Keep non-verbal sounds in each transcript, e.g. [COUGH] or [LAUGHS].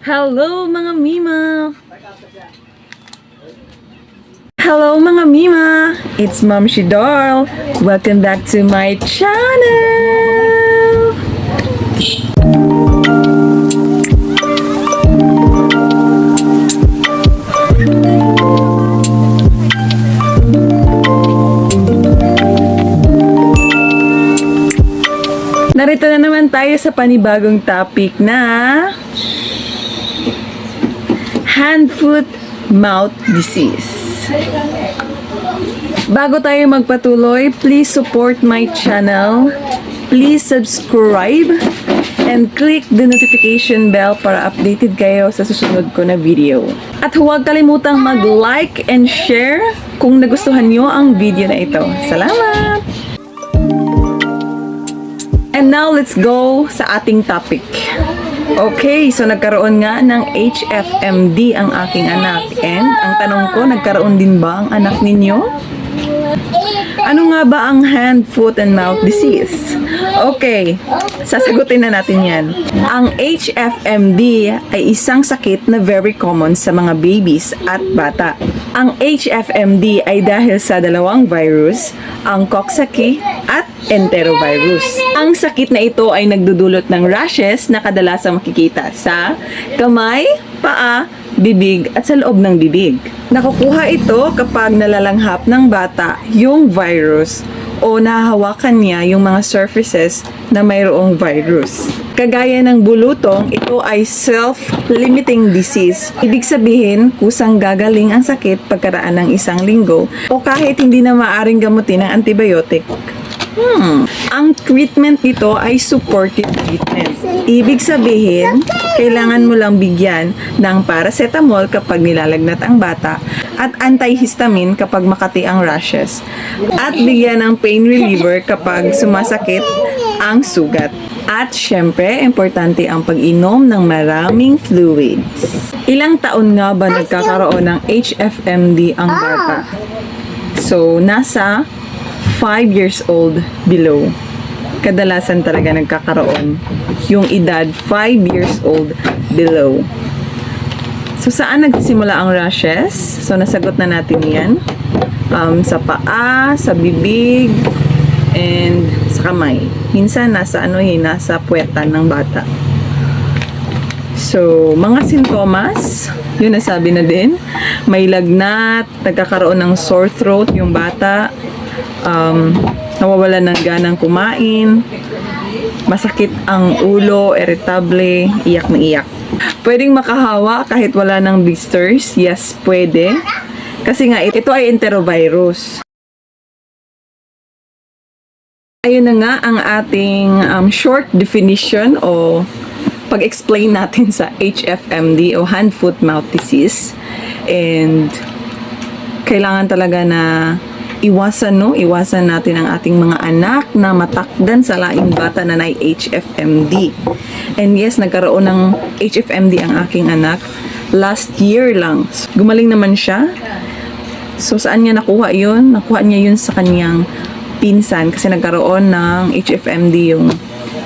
Hello mga Mima! Hello mga Mima! It's Mom Shidor! Welcome back to my channel! Narito na naman tayo sa panibagong topic na hand, foot, mouth disease. Bago tayo magpatuloy, please support my channel. Please subscribe and click the notification bell para updated kayo sa susunod ko na video. At huwag kalimutang mag-like and share kung nagustuhan nyo ang video na ito. Salamat! And now let's go sa ating topic. Okay, so nagkaroon nga ng HFMD ang aking anak. And ang tanong ko, nagkaroon din ba ang anak ninyo? Ano nga ba ang hand, foot, and mouth disease? Okay, sasagutin na natin yan. Ang HFMD ay isang sakit na very common sa mga babies at bata. Ang HFMD ay dahil sa dalawang virus, ang Coxsackie at enterovirus. Ang sakit na ito ay nagdudulot ng rashes na kadalasang makikita sa kamay, paa, bibig at sa loob ng bibig. Nakukuha ito kapag nalalanghap ng bata yung virus o nahahawakan niya yung mga surfaces na mayroong virus. Kagaya ng bulutong, ito ay self-limiting disease. Ibig sabihin, kusang gagaling ang sakit pagkaraan ng isang linggo o kahit hindi na maaring gamutin ng antibiotic. Hmm. Ang treatment nito ay supportive treatment. Ibig sabihin, kailangan mo lang bigyan ng paracetamol kapag nilalagnat ang bata at antihistamine kapag makati ang rashes. At bigyan ng pain reliever kapag sumasakit ang sugat. At syempre, importante ang pag-inom ng maraming fluids. Ilang taon nga ba nagkakaroon ng HFMD ang bata? So, nasa 5 years old below. Kadalasan talaga nagkakaroon yung edad 5 years old below. So, saan nagsisimula ang rashes? So, nasagot na natin yan. Um, sa paa, sa bibig, and sa kamay. Minsan, nasa ano eh, nasa puwetan ng bata. So, mga sintomas, yun nasabi na din. May lagnat, nagkakaroon ng sore throat yung bata, um, nawawala ng ganang kumain, masakit ang ulo, irritable, iyak na iyak. Pwedeng makahawa kahit wala ng blisters? Yes, pwede. Kasi nga, ito ay enterovirus. Ayun na nga ang ating um, short definition o pag-explain natin sa HFMD o hand, foot, mouth disease. And kailangan talaga na iwasan no, iwasan natin ang ating mga anak na matakdan sa laing bata na may HFMD. And yes, nagkaroon ng HFMD ang aking anak last year lang. Gumaling naman siya. So saan niya nakuha 'yun? Nakuha niya 'yun sa kanyang pinsan kasi nagkaroon ng HFMD yung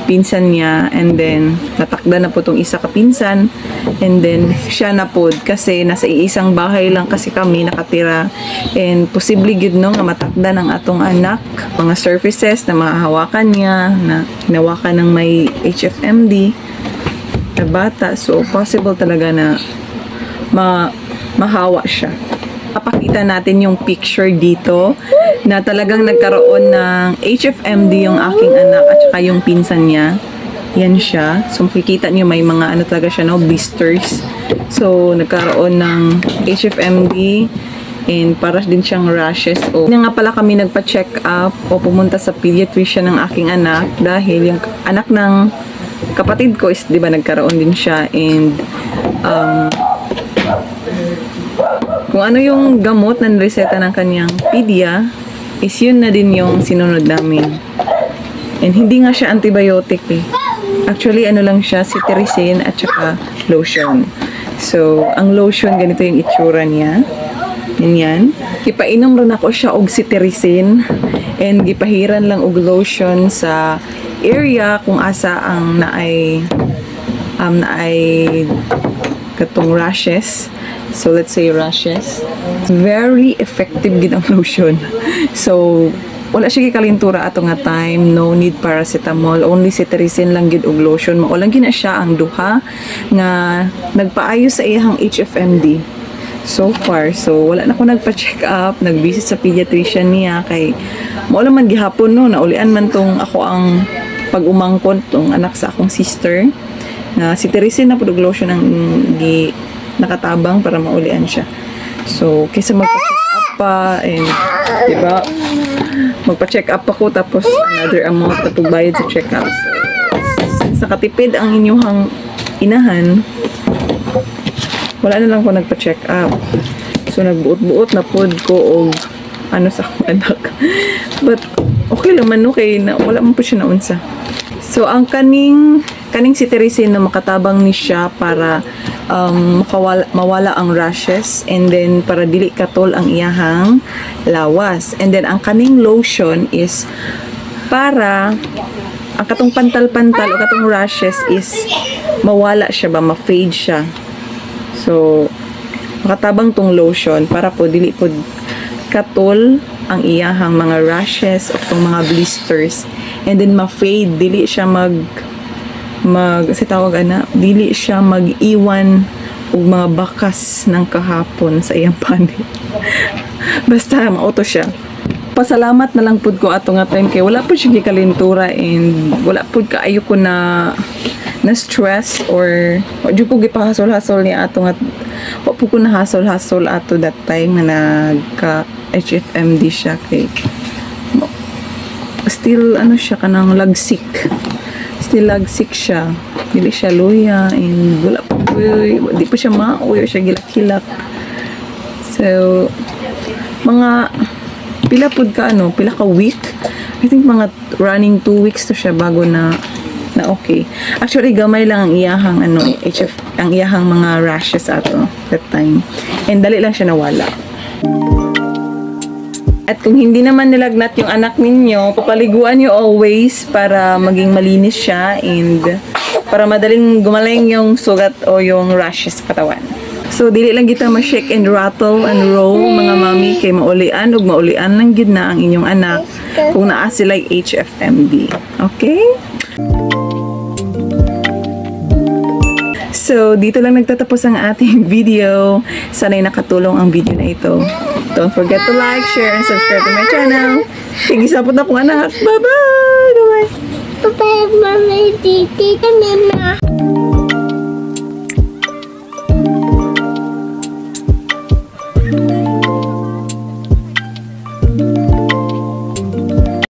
pinsan niya and then natakda na po tong isa ka pinsan and then siya na po kasi nasa iisang bahay lang kasi kami nakatira and posible gid no nga matakda ng atong anak mga surfaces na mahahawakan niya na hinawakan ng may HFMD na bata so possible talaga na ma mahawa siya. Papakita natin yung picture dito na talagang nagkaroon ng HFMD yung aking anak at saka yung pinsan niya. Yan siya. So, makikita niyo may mga ano talaga siya, no? Blisters. So, nagkaroon ng HFMD and para din siyang rashes. O, Kaya nga pala kami nagpa-check up o pumunta sa pediatrician ng aking anak dahil yung anak ng kapatid ko is, di ba, nagkaroon din siya and um, kung ano yung gamot na reseta ng kanyang pedia, is yun na din yung sinunod namin. And hindi nga siya antibiotic eh. Actually, ano lang siya, cetirizine at saka lotion. So, ang lotion, ganito yung itsura niya. Ganyan. Gipainom rin ako siya og cetirizine and gipahiran lang og lotion sa area kung asa ang naay um, naay katong rashes. So let's say rashes. Very effective gid ang [LAUGHS] lotion. So wala siya kalintura ato nga time. No need paracetamol. Only cetirizine lang gid og lotion. Mao lang gina siya ang duha nga nagpaayo sa iyang HFMD so far. So wala na ko nagpa-check up. Nag-visit sa pediatrician niya. Kay mao lang man gihapon no? Naulian man tong ako ang pag-umangkon tong anak sa akong sister na cetirizine na pud og lotion ang gi nakatabang para maulian siya so kaysa magpa-check up pa and di ba magpa-check up ako tapos another amount na pagbayad sa check up. So, since nakatipid ang inyong inahan, wala na lang ko nagpa-check up. So, nagbuot-buot na pod ko og ano sa akong anak. [LAUGHS] But, okay lang man no, kay na, wala man po siya naunsa. So, ang kaning kaning si Teresin na makatabang ni siya para um, makawala, mawala ang rashes and then para dili katol ang iyahang lawas. And then ang kaning lotion is para ang katong pantal-pantal o katong rashes is mawala siya ba, ma-fade siya. So, makatabang tong lotion para po dili po katol ang iyahang mga rashes o tong mga blisters and then ma-fade dili siya mag mag sa tawag ana? Dili siya mag-iwan og mga bakas ng kahapon sa iyang panit [LAUGHS] basta mauto siya. Pasalamat na lang pud ko ato nga time kay wala pud siya gikalintura and wala pud kaayo ko na na stress or jud ko gipahasol-hasol ni ato nga wa ko na hasol-hasol ato that time nga nagka HFMD siya kay still ano siya kanang lagsik still lagsik siya dili siya luya and wala pa di pa siya mauyo siya gilak-hilak so mga pila pud ka ano pila ka week I think mga running two weeks to siya bago na na okay. Actually, gamay lang ang iyahang ano, HF, ang iyahang mga rashes ato that time. And dali lang siya nawala. At kung hindi naman nilagnat yung anak ninyo, papaliguan nyo always para maging malinis siya and para madaling gumaling yung sugat o yung rashes sa katawan. So, dili lang kita ma-shake and rattle and roll mga mami kay maulian ug maulian lang gid na ang inyong anak kung naa sila HFMD. Okay? So, dito lang nagtatapos ang ating [LAUGHS] video. Sana'y nakatulong ang video na ito. Don't forget to like, share, and subscribe to my channel. Higisapot na po anak. Bye-bye! Bye-bye! Bye-bye, Titi, Nina.